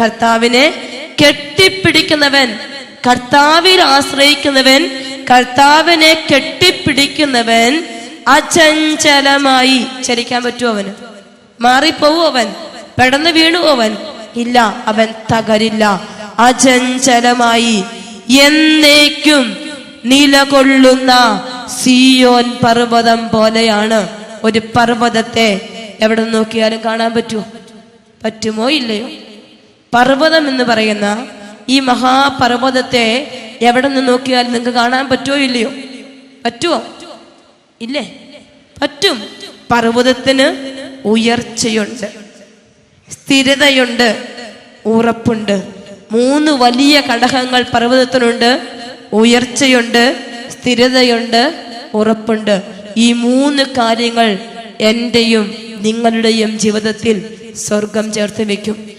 കർത്താവിനെ കെട്ടിപ്പിടിക്കുന്നവൻ കർത്താവിൽ ആശ്രയിക്കുന്നവൻ കർത്താവിനെ കെട്ടിപ്പിടിക്കുന്നവൻ അചഞ്ചലമായി ചരിക്കാൻ പറ്റുമോ അവന്? മാറിപ്പോവും അവൻ? പെടന്ന് വീണു അവൻ? ഇല്ല അവൻ തകരില്ല. അചഞ്ചലമായി എന്നേക്കും നിലകൊള്ളുന്ന സിയോൻ പർവതം പോലെയാണ്. ഒരു പർവതത്തെ എവിടെ നോക്കിയാലും കാണാൻ പറ്റുമോ? പറ്റുമോ ഇല്ലയോ? പർവതം എന്ന് പറയുന്ന ഈ മഹാപർവതത്തെ എവിടെ നിന്ന് നോക്കിയാൽ നിങ്ങൾക്ക് കാണാൻ പറ്റുമോ ഇല്ലയോ? പറ്റുമോ ഇല്ലേ? പറ്റും. പർവതത്തിന് ഉയർച്ചയുണ്ട്. സ്ഥിരതയുണ്ട്. ഉറപ്പുണ്ട്. മൂന്ന് വലിയ ഘടകങ്ങൾ പർവതത്തിനുണ്ട്. ഉയർച്ചയുണ്ട്. സ്ഥിരതയുണ്ട്. ഉറപ്പുണ്ട്. ഈ മൂന്ന് കാര്യങ്ങൾ എന്റെയും നിങ്ങളുടെയും ജീവിതത്തിൽ സ്വർഗം ചേർത്ത് വെക്കും.